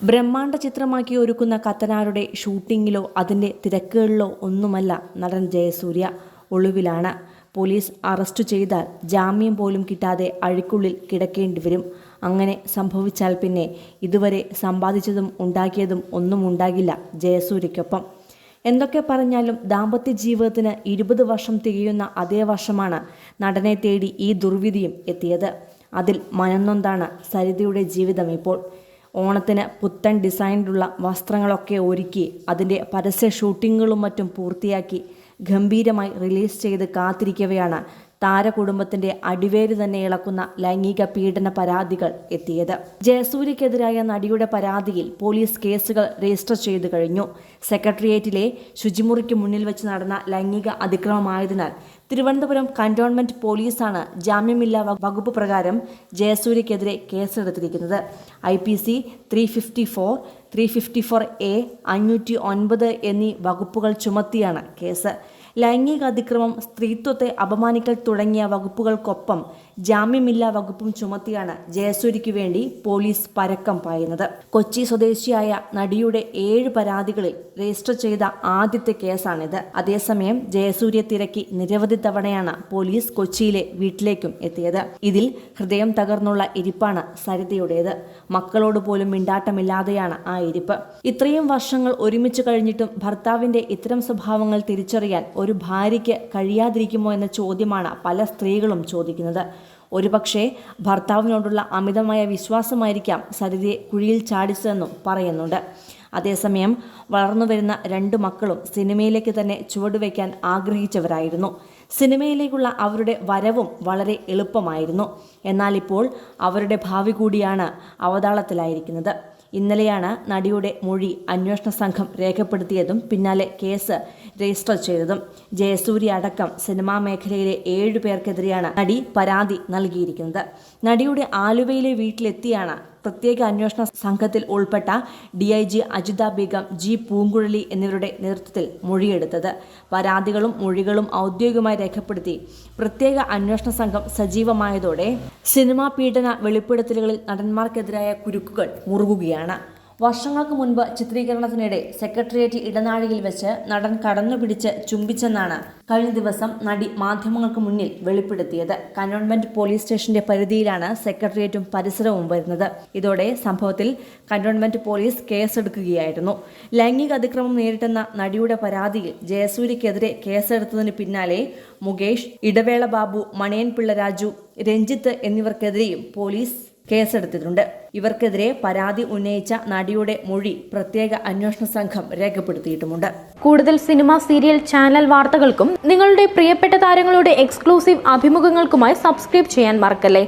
ബ്രഹ്മാണ്ഡ ചിത്രമാക്കി ഒരുക്കുന്ന കത്തനാരുടെ ഷൂട്ടിങ്ങിലോ അതിന്റെ തിരക്കുകളിലോ ഒന്നുമല്ല നടൻ ജയസൂര്യ ഒളിവിലാണ്. പോലീസ് അറസ്റ്റ് ചെയ്താൽ ജാമ്യം പോലും കിട്ടാതെ അഴിക്കുള്ളിൽ കിടക്കേണ്ടി വരും. അങ്ങനെ സംഭവിച്ചാൽ പിന്നെ ഇതുവരെ സമ്പാദിച്ചതും ഉണ്ടാക്കിയതും ഒന്നും ഉണ്ടാകില്ല ജയസൂര്യയ്ക്കൊപ്പം. എന്തൊക്കെ പറഞ്ഞാലും ദാമ്പത്യ ജീവിതത്തിന് ഇരുപത് വർഷം തികയുന്ന അതേ വർഷമാണ് നടനെ തേടി ഈ ദുർവിധിയും എത്തിയത്. അതിൽ മനംനൊന്താണ് സരിതയുടെ ജീവിതം ഇപ്പോൾ. ഓണത്തിന് പുത്തൻ ഡിസൈനിലുള്ള വസ്ത്രങ്ങളൊക്കെ ഒരുക്കി അതിന്റെ പരസ്യ ഷൂട്ടിങ്ങുകളും മറ്റും പൂർത്തിയാക്കി ഗംഭീരമായി റിലീസ് ചെയ്ത് കാത്തിരിക്കവെയാണ് താരകുടുംബത്തിന്റെ അടിവേര് തന്നെ ഇളക്കുന്ന ലൈംഗിക പീഡന പരാതികൾ എത്തിയത്. ജയസൂര്യക്കെതിരായ നടിയുടെ പരാതിയിൽ പോലീസ് കേസുകൾ രജിസ്റ്റർ ചെയ്തു കഴിഞ്ഞു. സെക്രട്ടേറിയറ്റിലെ ശുചിമുറിക്ക് മുന്നിൽ വെച്ച് നടന്ന ലൈംഗിക അതിക്രമമായതിനാൽ തിരുവനന്തപുരം കന്റോൺമെന്റ് പോലീസാണ് ജാമ്യമില്ലാ വകുപ്പ് പ്രകാരം ജയസൂര്യക്കെതിരെ കേസെടുത്തിരിക്കുന്നത്. I P C three fifty four three fifty four A അഞ്ഞൂറ്റി ഒൻപത് എന്നീ വകുപ്പുകൾ ചുമത്തിയാണ് കേസ്. ലൈംഗിക അതിക്രമം സ്ത്രീത്വത്തെ അപമാനിക്കൽ തുടങ്ങിയ വകുപ്പുകൾക്കൊപ്പം ജാമ്യമില്ലാ വകുപ്പും ചുമത്തിയാണ് ജയസൂരിക്ക് വേണ്ടി പോലീസ് പരക്കം പായുന്നത്. കൊച്ചി സ്വദേശിയായ നടിയുടെ ഏഴ് പരാതികളിൽ രജിസ്റ്റർ ചെയ്ത ആദ്യത്തെ കേസാണിത്. അതേസമയം ജയസൂര്യ തിരക്കി നിരവധി തവണയാണ് പോലീസ് കൊച്ചിയിലെ വീട്ടിലേക്കും എത്തിയത്. ഇതിൽ ഹൃദയം തകർന്നുള്ള ഇരിപ്പാണ് സരിതയുടേത്. മക്കളോട് പോലും മിണ്ടാട്ടമില്ലാതെയാണ് ആ ഇരിപ്പ്. ഇത്രയും വർഷങ്ങൾ ഒരുമിച്ച് കഴിഞ്ഞിട്ടും ഭർത്താവിന്റെ ഇത്തരം സ്വഭാവങ്ങൾ തിരിച്ചറിയാൻ ഒരു ഭാര്യയ്ക്ക് കഴിയാതിരിക്കുമോ എന്ന ചോദ്യമാണ് പല സ്ത്രീകളും ചോദിക്കുന്നത്. ഒരുപക്ഷെ ഭർത്താവിനോടുള്ള അമിതമായ വിശ്വാസമായിരിക്കാം സരിതയെ കുഴിയിൽ ചാടിച്ചതെന്നും പറയുന്നുണ്ട്. അതേസമയം വളർന്നു വരുന്ന രണ്ട് മക്കളും സിനിമയിലേക്ക് തന്നെ ചുവടുവയ്ക്കാൻ ആഗ്രഹിച്ചവരായിരുന്നു. സിനിമയിലേക്കുള്ള അവരുടെ വരവും വളരെ എളുപ്പമായിരുന്നു. എന്നാൽ ഇപ്പോൾ അവരുടെ ഭാവി കൂടിയാണ് അവതാളത്തിലായിരിക്കുന്നത്. ഇന്നലെയാണ് നടിയുടെ മൊഴി അന്വേഷണ സംഘം രേഖപ്പെടുത്തിയതും പിന്നാലെ കേസ് രജിസ്റ്റർ ചെയ്തതും. ജയസൂര്യ അടക്കം സിനിമാ മേഖലയിലെ ഏഴു പേർക്കെതിരെയാണ് നടി പരാതി നൽകിയിരിക്കുന്നത്. നടിയുടെ ആലുവയിലെ വീട്ടിലെത്തിയാണ് പ്രത്യേക അന്വേഷണ സംഘത്തിൽ ഉൾപ്പെട്ട D I G Ajitha Begum G Poonguzhali എന്നിവരുടെ നേതൃത്വത്തിൽ മൊഴിയെടുത്തത്. പരാതികളും മൊഴികളും ഔദ്യോഗികമായി രേഖപ്പെടുത്തി. പ്രത്യേക അന്വേഷണ സംഘം സജീവമായതോടെ സിനിമാ പീഡന വെളിപ്പെടുത്തലുകളിൽ നടന്മാർക്കെതിരായ കുരുക്കുകൾ മുറുകുകയാണ്. വർഷങ്ങൾക്ക് മുൻപ് ചിത്രീകരണത്തിനിടെ സെക്രട്ടേറിയറ്റ് ഇടനാഴിയിൽ വെച്ച് നടൻ കടന്നുപിടിച്ച് ചുംബിച്ചെന്നാണ് കഴിഞ്ഞ ദിവസം നടി മാധ്യമങ്ങൾക്ക് മുന്നിൽ വെളിപ്പെടുത്തിയത്. കന്റോൺമെന്റ് പോലീസ് സ്റ്റേഷന്റെ പരിധിയിലാണ് സെക്രട്ടേറിയറ്റും പരിസരവും വരുന്നത്. ഇതോടെ സംഭവത്തിൽ കന്റോൺമെന്റ് പോലീസ് കേസെടുക്കുകയായിരുന്നു. ലൈംഗിക അതിക്രമം നേരിട്ടെന്ന നടിയുടെ പരാതിയിൽ ജയസൂര്യക്കെതിരെ കേസെടുത്തതിന് പിന്നാലെ മുകേഷ് ഇടവേള ബാബു മണിയൻ പിള്ള രാജു രഞ്ജിത്ത് എന്നിവർക്കെതിരെയും പോലീസ് കേസെടുത്തിട്ടുണ്ട്. ഇവർക്കെതിരെ പരാതി ഉന്നയിച്ച നടിയുടെ മൊഴി പ്രത്യേക അന്വേഷണ സംഘം രേഖപ്പെടുത്തിയിട്ടുമുണ്ട്. കൂടുതൽ സിനിമ സീരിയൽ ചാനൽ വാർത്തകൾക്കും നിങ്ങളുടെ പ്രിയപ്പെട്ട താരങ്ങളുടെ എക്സ്ക്ലൂസീവ് അഭിമുഖങ്ങൾക്കുമായി സബ്സ്ക്രൈബ് ചെയ്യാൻ മറക്കല്ലേ?